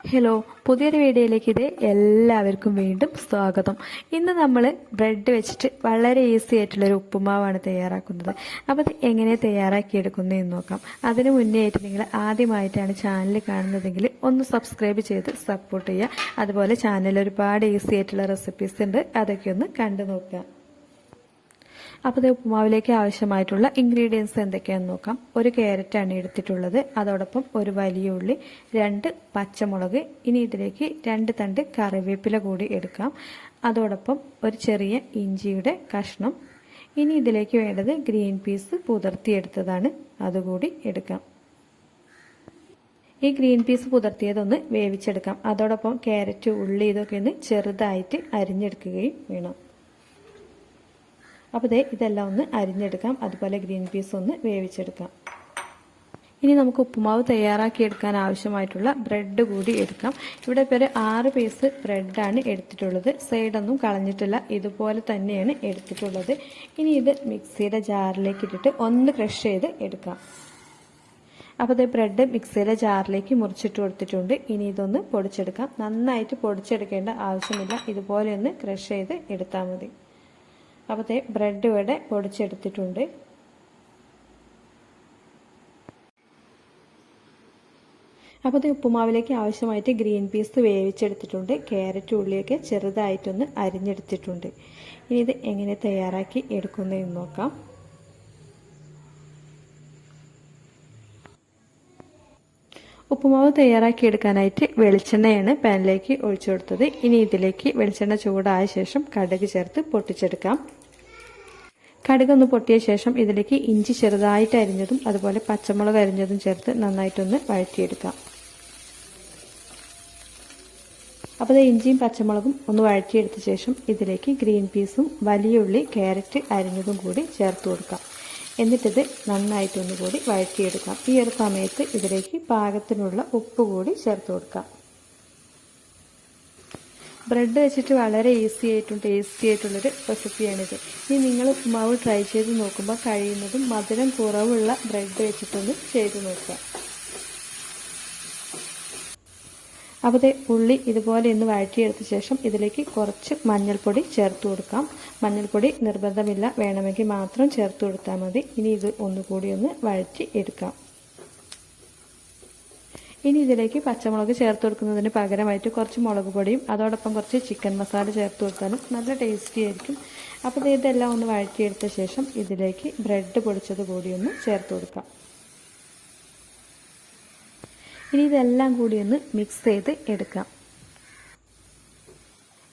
Hello പുതിയൊരു വീഡിയോയിലേക്ക് ഇത് എല്ലാവർക്കും വീണ്ടും സ്വാഗതം. ഇന്ന് നമ്മൾ ബ്രെഡ് വെച്ചിട്ട് വളരെ ഈസി ആയിട്ടുള്ളൊരു ഉപ്പുമാവാണ് തയ്യാറാക്കുന്നത്. അപ്പോൾ അത് എങ്ങനെ തയ്യാറാക്കിയെടുക്കുന്നത് എന്ന് നോക്കാം. അതിന് മുന്നേ ആയിട്ട് നിങ്ങൾ ആദ്യമായിട്ടാണ് ചാനൽ കാണുന്നതെങ്കിൽ ഒന്ന് സബ്സ്ക്രൈബ് ചെയ്ത് സപ്പോർട്ട് ചെയ്യുക. അതുപോലെ ചാനലിൽ ഒരുപാട് ഈസി ആയിട്ടുള്ള റെസിപ്പീസ് ഉണ്ട്. അതൊക്കെ ഒന്ന് കണ്ടു നോക്കുക. അപ്പോൾ ഇത് ഉപ്പുമാവിലേക്ക് ആവശ്യമായിട്ടുള്ള ഇൻഗ്രീഡിയൻസ് എന്തൊക്കെയാണെന്ന് നോക്കാം. ഒരു ക്യാരറ്റാണ് എടുത്തിട്ടുള്ളത്. അതോടൊപ്പം ഒരു വലിയ ഉള്ളി രണ്ട് പച്ചമുളക് ഇനി ഇതിലേക്ക് രണ്ട് തണ്ട് കറിവേപ്പില കൂടി എടുക്കാം. അതോടൊപ്പം ഒരു ചെറിയ ഇഞ്ചിയുടെ കഷ്ണം. ഇനി ഇതിലേക്ക് വേണ്ടത് ഗ്രീൻ പീസ് പുതിർത്തിയെടുത്തതാണ്. അതുകൂടി എടുക്കാം. ഈ ഗ്രീൻ പീസ് പുതിർത്തിയതൊന്ന് വേവിച്ചെടുക്കാം. അതോടൊപ്പം ക്യാരറ്റ് ഉള്ളി ഇതൊക്കെ ഒന്ന് ചെറുതായിട്ട് അരിഞ്ഞെടുക്കുകയും വേണം. അപ്പോൾ ദേ ഇതെല്ലാം ഒന്ന് അരിഞ്ഞെടുക്കാം. അതുപോലെ ഗ്രീൻ പീസ് ഒന്ന് വേവിച്ചെടുക്കാം. ഇനി നമുക്ക് ഉപ്പുമാവ് തയ്യാറാക്കിയെടുക്കാൻ ആവശ്യമായിട്ടുള്ള ബ്രെഡ് കൂടി എടുക്കാം. ഇവിടെ പേര് ആറ് പീസ് ബ്രെഡാണ് എടുത്തിട്ടുള്ളത്. സൈഡൊന്നും കളഞ്ഞിട്ടില്ല. ഇതുപോലെ തന്നെയാണ് എടുത്തിട്ടുള്ളത്. ഇനി ഇത് മിക്സിയുടെ ജാറിലേക്ക് ഇട്ടിട്ട് ഒന്ന് ക്രഷ് ചെയ്ത് എടുക്കാം. അപ്പോൾ ഇത് ബ്രെഡ് മിക്സിയിലെ ജാറിലേക്ക് മുറിച്ചിട്ട് കൊടുത്തിട്ടുണ്ട്. ഇനി ഇതൊന്ന് പൊടിച്ചെടുക്കാം. നന്നായിട്ട് പൊടിച്ചെടുക്കേണ്ട ആവശ്യമില്ല. ഇതുപോലെ ഒന്ന് ക്രഷ് ചെയ്ത് എടുത്താൽ മതി. അപ്പോൾ ബ്രെഡ് ഇവിടെ പൊടിച്ചെടുത്തിട്ടുണ്ട്. അപ്പോൾ ഇത് ഉപ്പുമാവിലേക്ക് ആവശ്യമായിട്ട് ഗ്രീൻ പീസ് വേവിച്ചെടുത്തിട്ടുണ്ട്. ക്യാരറ്റ് ഉള്ളിയൊക്കെ ചെറുതായിട്ടൊന്ന് അരിഞ്ഞെടുത്തിട്ടുണ്ട്. ഇനി ഇത് എങ്ങനെ തയ്യാറാക്കി എടുക്കുന്നതെന്ന് നോക്കാം. ഉപ്പുമാവ് തയ്യാറാക്കി എടുക്കാനായിട്ട് വെളിച്ചെണ്ണയാണ് പാനിലേക്ക് ഒഴിച്ചു കൊടുത്തത്. ഇനി ഇതിലേക്ക് വെളിച്ചെണ്ണ ചൂടായ ശേഷം കടുക് ചേർത്ത് പൊട്ടിച്ചെടുക്കാം. കടുക് ഒന്ന് പൊട്ടിയ ശേഷം ഇതിലേക്ക് ഇഞ്ചി ചെറുതായിട്ട് അരിഞ്ഞതും അതുപോലെ പച്ചമുളക് അരിഞ്ഞതും ചേർത്ത് നന്നായിട്ടൊന്ന് വഴറ്റിയെടുക്കാം. അപ്പോൾ ഇഞ്ചിയും പച്ചമുളകും ഒന്ന് വഴറ്റിയെടുത്ത ശേഷം ഇതിലേക്ക് ഗ്രീൻ പീസും വലിയ ഉള്ളി ക്യാരറ്റ് അരിഞ്ഞതും കൂടി ചേർത്ത് കൊടുക്കാം. എന്നിട്ടിത് നന്നായിട്ടൊന്നു കൂടി വഴറ്റിയെടുക്കാം. ഈ ഒരു സമയത്ത് ഇതിലേക്ക് പാകത്തിനുള്ള ഉപ്പ് കൂടി ചേർത്ത് കൊടുക്കാം. ബ്രെഡ് വെച്ചിട്ട് വളരെ ഈസി ആയിട്ടും ടേസ്റ്റി ആയിട്ടുള്ളൊരു റെസിപ്പിയാണിത്. ഇനി നിങ്ങൾ ഉപ്പുമാവ് ട്രൈ ചെയ്ത് നോക്കുമ്പോൾ കഴിയുന്നതും മധുരം കുറവുള്ള ബ്രെഡ് വെച്ചിട്ടൊന്ന് ചെയ്ത് നോക്കുക. അപ്പോൾ ഉള്ളി ഇതുപോലെ ഒന്ന് വഴറ്റിയെടുത്ത ശേഷം ഇതിലേക്ക് കുറച്ച് മഞ്ഞൾപ്പൊടി ചേർത്ത് കൊടുക്കാം. മഞ്ഞൾപ്പൊടി നിർബന്ധമില്ല. വേണമെങ്കിൽ മാത്രം ചേർത്ത് കൊടുത്താൽ മതി. ഇനി ഇത് ഒന്നുകൂടി ഒന്ന് വഴറ്റി എടുക്കാം. ഇനി ഇതിലേക്ക് പച്ചമുളക് ചേർത്ത് കൊടുക്കുന്നതിന് പകരമായിട്ട് കുറച്ച് മുളക് പൊടിയും അതോടൊപ്പം കുറച്ച് ചിക്കൻ മസാല ചേർത്ത് കൊടുത്താലും നല്ല ടേസ്റ്റി ആയിരിക്കും. അപ്പോൾ ഇതെല്ലാം ഒന്ന് വഴറ്റിയെടുത്ത ശേഷം ഇതിലേക്ക് ബ്രെഡ് പൊടിച്ചത് കൂടി ഒന്ന് ചേർത്ത് കൊടുക്കാം. ഇനി ഇതെല്ലാം കൂടി ഒന്ന് മിക്സ് ചെയ്ത് എടുക്കാം.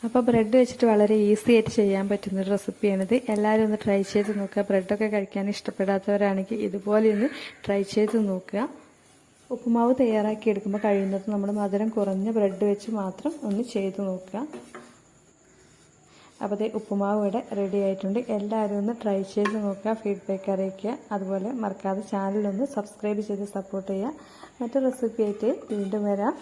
അപ്പോൾ ബ്രെഡ് വെച്ചിട്ട് വളരെ ഈസി ആയിട്ട് ചെയ്യാൻ പറ്റുന്ന ഒരു റെസിപ്പിയാണിത് എല്ലാവരും ഒന്ന് ട്രൈ ചെയ്ത് നോക്കുക. ബ്രെഡൊക്കെ കഴിക്കാൻ ഇഷ്ടപ്പെടാത്തവരാണെങ്കിൽ ഇതുപോലെ ഒന്ന് ട്രൈ ചെയ്ത് നോക്കുക. ഉപ്പുമാവ് തയ്യാറാക്കി എടുക്കുമ്പോൾ കഴിയുന്നത് നമ്മൾ മധുരം കുറഞ്ഞ ബ്രെഡ് വെച്ച് മാത്രം ഒന്ന് ചെയ്ത് നോക്കുക. അപ്പോൾ ഉപ്പുമാവ് ഇവിടെ റെഡി ആയിട്ടുണ്ട്. എല്ലാവരും ഒന്ന് ട്രൈ ചെയ്ത് നോക്കുക ഫീഡ്ബാക്ക് അറിയിക്കുക. അതുപോലെ മറക്കാതെ ചാനലൊന്ന് സബ്സ്ക്രൈബ് ചെയ്ത് സപ്പോർട്ട് ചെയ്യുക. മറ്റു റെസിപ്പി ആയിട്ട് വീണ്ടും വരാം.